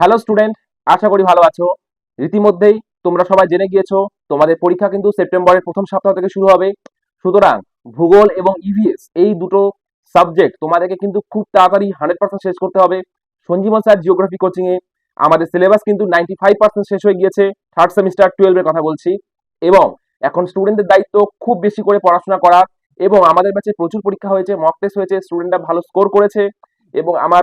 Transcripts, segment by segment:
Hello student আশা করি ভালো আছো। রীতিমধ্যেই তোমরা সবাই জেনে গিয়েছো, তোমাদের পরীক্ষা কিন্তু সেপ্টেম্বরের প্রথম সপ্তাহ থেকে শুরু হবে। সুতরাং ভূগোল এবং ইভিএস এই দুটো সাবজেক্ট তোমাদেরকে কিন্তু খুব তাড়াতাড়ি হান্ড্রেড পার্সেন্ট শেষ করতে হবে। সঞ্জীবন স্যার জিওগ্রাফি কোচিংয়ে আমাদের সিলেবাস কিন্তু নাইনটি ফাইভ পার্সেন্ট শেষ হয়ে গিয়েছে। থার্ড সেমিস্টার টুয়েলভের কথা বলছি। এবং এখন স্টুডেন্টদের দায়িত্ব খুব বেশি করে পড়াশোনা করা। এবং আমাদের ব্যাচে প্রচুর পরীক্ষা হয়েছে মক টেস্ট হয়েছে। স্টুডেন্টরা ভালো স্কোর করেছে। এবং আমার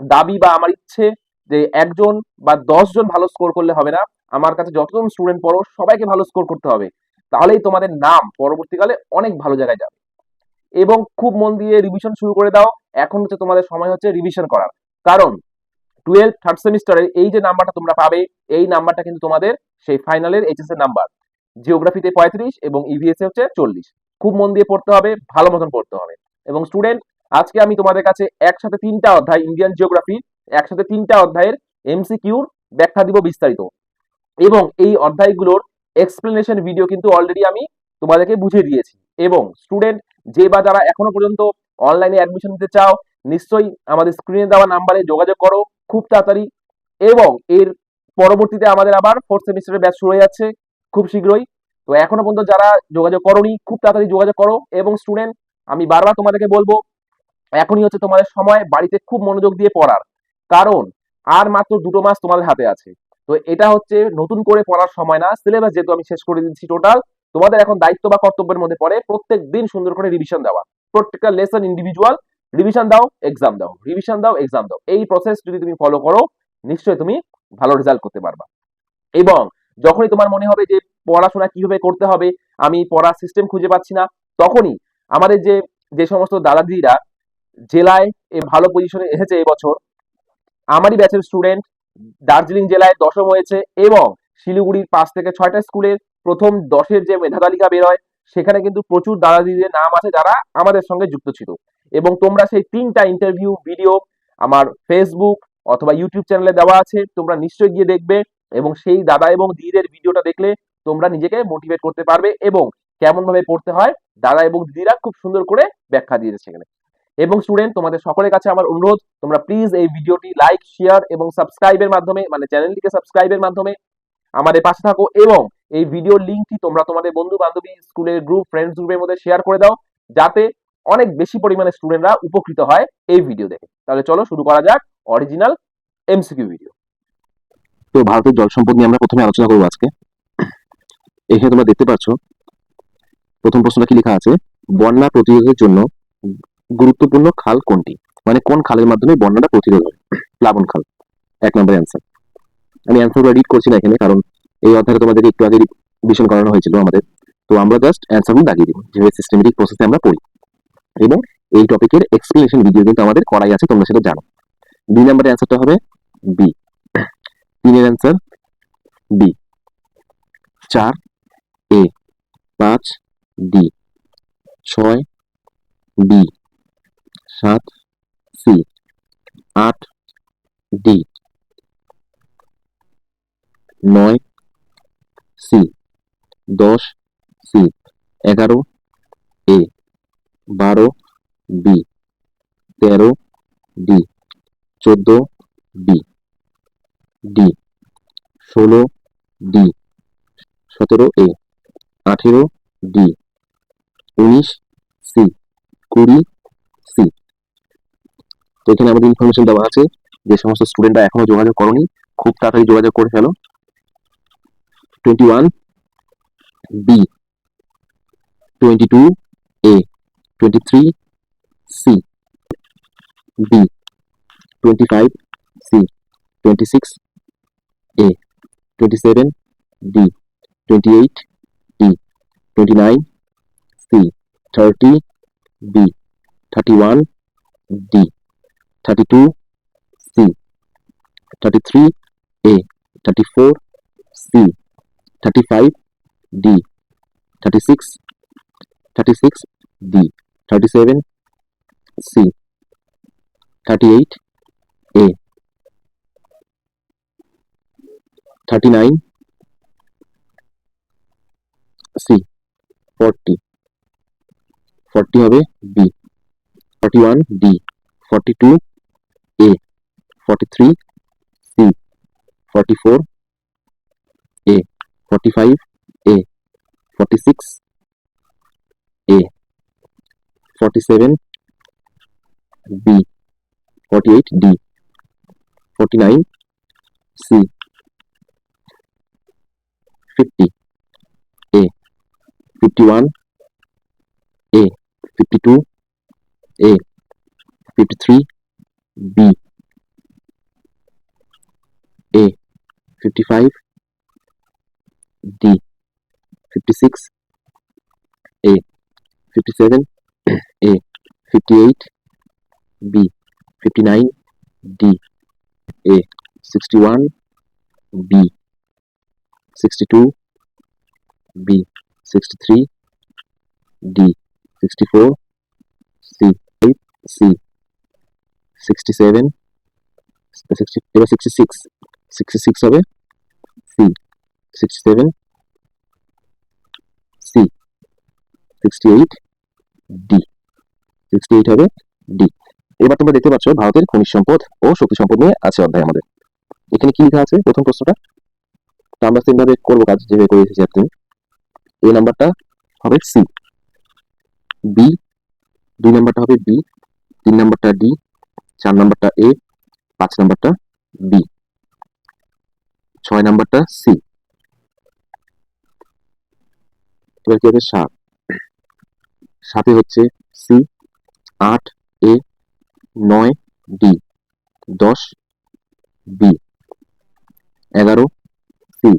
দাবি বা আমার ইচ্ছে যে একজন বা জন ভালো স্কোর করলে হবে না। আমার কাছে যতজন স্টুডেন্ট পড়ো, সবাইকে ভালো স্কোর করতে হবে। তাহলেই তোমাদের নাম পরবর্তীকালে অনেক ভালো জায়গায় যাবে। এবং খুব মন দিয়ে রিভিশন শুরু করে দাও। এখন হচ্ছে তোমাদের সময় হচ্ছে রিভিশন করার। কারণ টুয়েলভ থার্ড সেমিস্টারের এই যে নাম্বারটা তোমরা পাবে, এই নাম্বারটা কিন্তু তোমাদের সেই ফাইনালের এইচএস এর নাম্বার জিওগ্রাফিতে পঁয়ত্রিশ এবং ইভিএস এ হচ্ছে চল্লিশ। খুব মন দিয়ে পড়তে হবে, ভালো মতন পড়তে হবে। এবং স্টুডেন্ট আজকে আমি তোমাদের কাছে একসাথে তিনটা অধ্যায় ইন্ডিয়ান জিওগ্রাফি একসাথে তিনটা অধ্যায়ের এমসিকিউর ব্যাখ্যা দিব বিস্তারিত। এবং এই অধ্যায়গুলোর এক্সপ্লেনেশন ভিডিও কিন্তু অলরেডি আমি তোমাদেরকে বুঝিয়ে দিয়েছি। এবং স্টুডেন্ট যে বা যারা এখনও পর্যন্ত অনলাইনে অ্যাডমিশন নিতে চাও, নিশ্চয়ই আমাদের স্ক্রিনে দেওয়া নাম্বারে যোগাযোগ করো খুব তাড়াতাড়ি। এবং এর পরবর্তীতে আমাদের আবার ফোর্থ সেমিস্টারের ব্যাচ শুরু হয়ে যাচ্ছে খুব শীঘ্রই। তো এখনও পর্যন্ত যারা যোগাযোগ করোনি, খুব তাড়াতাড়ি যোগাযোগ করো। এবং স্টুডেন্ট আমি বারবার তোমাদেরকে বলব, এখনই হচ্ছে তোমাদের সময় বাড়িতে খুব মনোযোগ দিয়ে পড়ার। কারণ আর মাত্র দুটো মাস তোমাদের হাতে আছে। তো এটা হচ্ছে নতুন করে পড়ার সময় না সিলেবাস যেহেতু আমি শেষ করে দিচ্ছি টোটাল তোমাদের এখন দায়িত্ব বা কর্তব্যের মধ্যে পড়ে প্রত্যেক দিন সুন্দর করে রিভিশন দেওয়া। প্রত্যেকটা লেসন ইন্ডিভিজুয়াল রিভিশন দাও এক্সাম দাও রিভিশন দাও এক্সাম দাও। এই প্রসেস যদি তুমি ফলো করো, নিশ্চয়ই তুমি ভালো রেজাল্ট করতে পারবা। এবং যখনই তোমার মনে হবে যে পড়াশোনা কীভাবে করতে হবে, আমি পড়ার সিস্টেম খুঁজে পাচ্ছি না, তখনই আমাদের যে যে সমস্ত দাদাদিরা জেলায় ভালো পজিশনে এসেছে এবছর আমারই ব্যাচের স্টুডেন্ট দার্জিলিং জেলায় দশম হয়েছে এবং শিলিগুড়ির পাঁচ থেকে ছয়টা স্কুলের প্রথম দশের যে মেধা তালিকা বেরোয়, সেখানে কিন্তু প্রচুর দাদা দিদির নাম আছে যারা আমাদের সঙ্গে যুক্ত ছিল। এবং তোমরা সেই তিনটা ইন্টারভিউ ভিডিও আমার ফেসবুক অথবা ইউটিউব চ্যানেলে দেওয়া আছে, তোমরা নিশ্চয়ই গিয়ে দেখবে এবং সেই দাদা এবং দিদিদের ভিডিওটা দেখলে তোমরা নিজেকে মোটিভেট করতে পারবে এবং কেমন ভাবে পড়তে হয়, দাদা এবং দিদিরা খুব সুন্দর করে ব্যাখ্যা দিয়েছে সেখানে। এবং স্টুডেন্ট তোমাদের সকলের কাছে আমার অনুরোধ, তোমরা প্লিজ এই ভিডিওটি লাইক শেয়ার এবং সাবস্ক্রাইবের মাধ্যমে মানে চ্যানেলটিকে সাবস্ক্রাইবের মাধ্যমে আমাদের পাশে থাকো এবং এই ভিডিওর লিঙ্কটি তোমরা তোমাদের বন্ধু বান্ধবী স্কুলের গ্রুপ ফ্রেন্ডস গ্রুপের মধ্যে শেয়ার করে দাও, যাতে অনেক বেশি পরিমাণে স্টুডেন্টরা উপকৃত হয় এই ভিডিও দেখে। তাহলে চলো শুরু করা যাক অরিজিনাল এমসিকিউ ভিডিও তো ভারতের জল সম্পদ নিয়ে আমরা প্রথমে আলোচনা করব আজকে। এখানে তোমরা দেখতে পাচ্ছ, প্রথম প্রশ্নটা কি লেখা আছে? বন্যা প্রতিরোধের জন্য গুরুত্বপূর্ণ খাল কোনটি? মানে কোন খালের মাধ্যমে বন্যাটা প্রতিরোধ হয়? প্লাবন খাল। এক নম্বর অ্যান্সার আমি অ্যান্সারগুলো রিড করছি না এখানে, কারণ এই অধ্যায়ে তোমাদেরকে একটু আগে রিভিশন করানো হয়েছিল আমাদের। তো আমরা জাস্ট অ্যান্সারগুলো দাগিয়ে দিব, যেভাবে সিস্টেমেটিক প্রসেসে আমরা পড়ি। এবং এই টপিকের এক্সপ্লেনেশন ভিডিও কিন্তু আমাদের করাই আছে, তোমরা সেটা জানো। দুই নম্বরের অ্যান্সারটা হবে বি তিনের অ্যান্সার বি চার এ পাঁচ ডি ছয় বি সাত, সি, আট, ডি, নয়, সি, দশ, সি, এগারো, এ, বারো, বি, তেরো, ডি, চোদ্দ বি ডি, ষোলো, ডি, সতেরো, এ, আঠেরো, ডি, উনিশ, সি, কুড়ি তো এখানে আমাদের ইনফরমেশন দেওয়া আছে যে সমস্ত স্টুডেন্টরা এখনও যোগাযোগ করনি। খুব তাড়াতাড়ি যোগাযোগ করে ফেলো। Twenty one B twenty two A twenty three C B twenty five C twenty six A twenty seven D twenty eight D twenty nine C thirty B thirty one D thirty two C thirty three A thirty four C thirty five D thirty six thirty six D thirty seven C thirty eight A thirty nine C forty forty হবে B forty one D forty two 43 C 44 A 45 A 46 A 47 B 48 D 49 C 50 A 51 A 52 A 53 B a 55 D 56 A 57 A 58 B 59 D A 61 B 62 B 63 D 64 C 8 C 67 60 এবার 66 66 হবে। C 67 C 68 D 68 হবে D এবার তোমরা দেখতে পাচ্ছ ভারতের খনিজ সম্পদ ও শক্তি সম্পদ নিয়ে আছে অধ্যায় আমাদের। এখানে কি লেখা আছে? প্রথম প্রশ্নটা। আমরা সেম ভাবে করব কাজ যেভাবে করে এসেছি একদিন এই নাম্বারটা হবে সি বি দুই নাম্বারটা হবে বি তিন নাম্বারটা ডি চার নাম্বারটা এ পাঁচ নাম্বারটা বি ছয় নাম্বারটা সি এবার কি হবে সাত। সাথে হচ্ছে সি আট এ নয় ডি দশ বি এগারো সি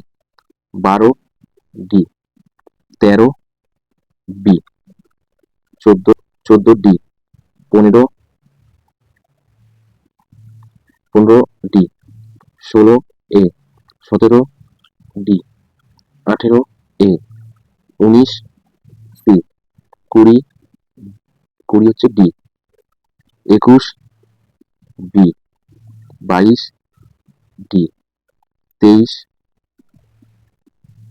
বারো ডি তেরো বি চোদ্দ চোদ্দ ডি পনেরো পনেরো ডি ষোলো এ সতেরো ডি, আঠেরো এ, উনিশ সি, কুড়ি কুড়ি হচ্ছে ডি, একুশ বি, বাইশ ডি, তেইশ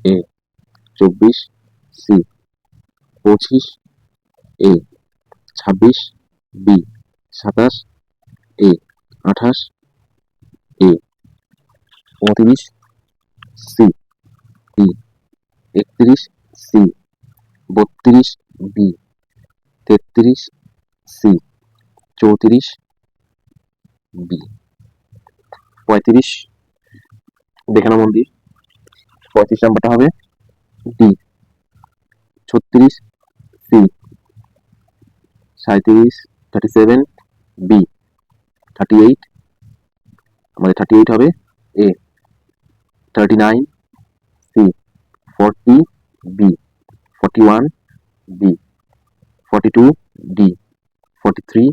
এ, চব্বিশ সি, পঁচিশ এ, ছাব্বিশ বি, সাতাশ এ, আঠাশ এ, পঁয়ত্রিশ সি বি একত্রিশ সি, বত্রিশ বি, তেত্রিশ সি, চৌত্রিশ বি। পঁয়ত্রিশ, দেখে নাও মন্দির। পঁয়ত্রিশ নাম্বারটা হবে ডি। ছত্রিশ সি। সাঁত্রিশ thirty seven B. Thirty eight আমাদের থার্টি এইট হবে A. 39 C 40 B 41 B 42 D 43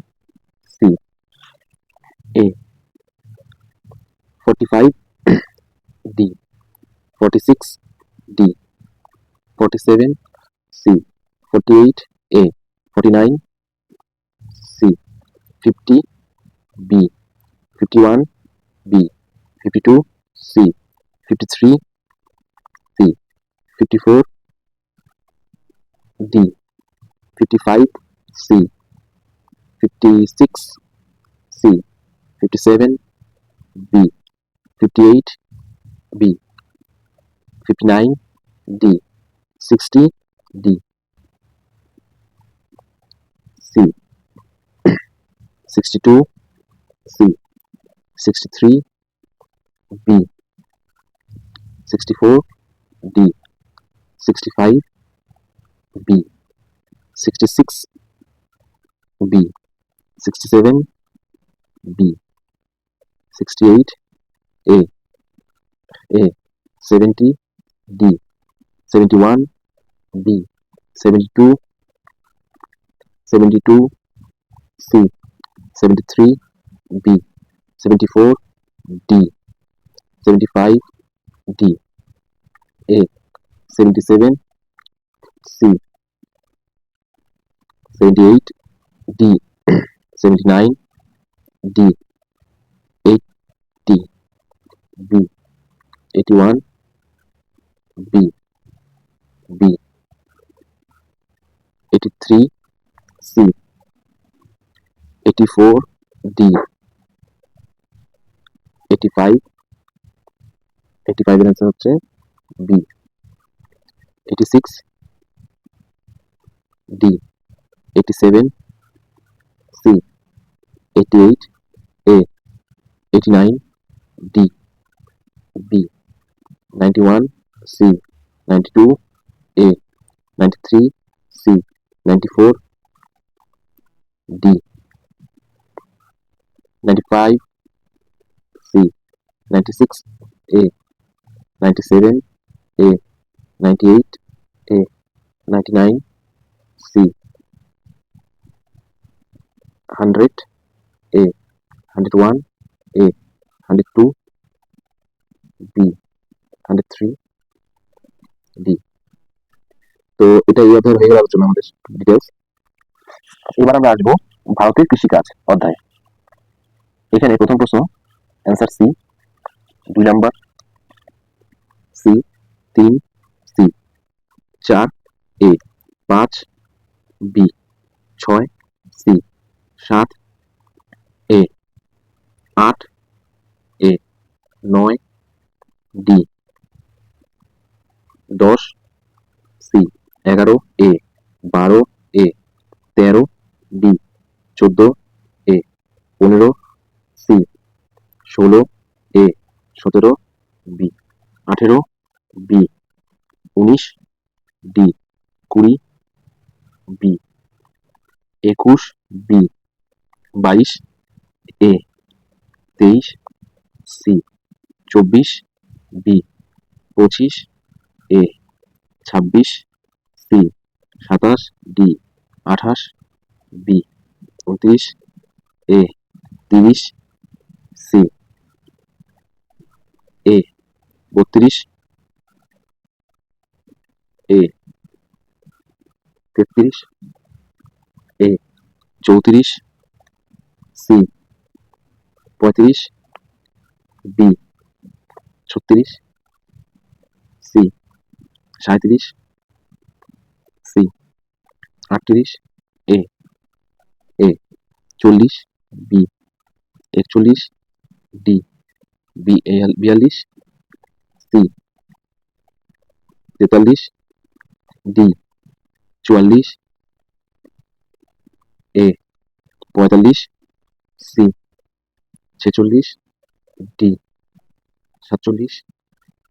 C. A 45 D 46 D 47 C 48 A 49 C 50 B 51 B 52 C. 53 C 54 D 55 C 56 C 57 B 58 B 59 D 60 D. C 62 C 63 B 64 D. 65 B. 66 B. 67 B. 68 A. A. 70 D. 71 B. 72 72 C. 73 B. 74 D. 75 D A seventy seven C seventy eight D seventy nine D eighty B eighty one B B eighty three C eighty four D eighty five eighty ফাইভের answer হচ্ছে B eighty six D eighty seven C eighty eight A eighty nine D B ninety one C ninety two A ninety three C ninety four D ninety five C ninety six A ninety seven A ninety eight A ninety nine C hundred A hundred one A hundred two B hundred three তো এটা এই হয়ে গেল আলোচনা আমাদের details এবার আমরা আসব ভারতের কৃষিকাজ অধ্যায়। এখানে প্রথম প্রশ্ন অ্যান্সার সি দুই নাম্বার সি, তিন, সি। চার, এ। পাঁচ, বি। ছয়, সি। সাত, এ। আট, এ। নয়, ডি। দশ, সি। এগারো, এ। বারো, এ। তেরো বি চোদ্দ, এ। পনেরো, সি। ষোলো, এ। সতেরো, বি। আঠেরো বি উনিশ ডি কুড়ি বি একুশ বি বাইশ এ তেইশ সি চব্বিশ বি পঁচিশ এ ছাব্বিশ সি সাতাশ ডি আঠাশ বি উনত্রিশ এ তিরিশ সি এ বত্রিশ এ, তেত্রিশ, এ, চৌত্রিশ, সি, পঁয়ত্রিশ বি ছত্রিশ, সি সাঁত্রিশ সি, আটত্রিশ, এ এ, চল্লিশ, বি, একচল্লিশ, ডি বিয়াল্লিশ, সি, তেতাল্লিশ ডি চুয়াল্লিশ। এ পঁয়তাল্লিশ। সি ছেচল্লিশ। ডি সাতচল্লিশ।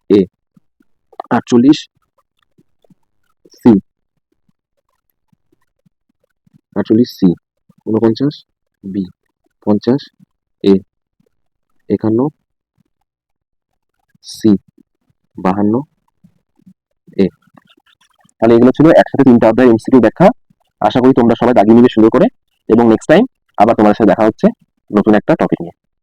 এ আটচল্লিশ। সি আটচল্লিশ সি উনপঞ্চাশ বি পঞ্চাশ। এ একান্ন। সি বাহান্ন। তাহলে এগুলো ছিল একসাথে তিনটা অধ্যায় এমসিকিউ ব্যাখ্যা। আশা করি তোমরা সবাই দাগিয়ে নিবে শুরু করে। এবং নেক্সট টাইম আবার তোমার সাথে দেখা হচ্ছে নতুন একটা টপিক নিয়ে।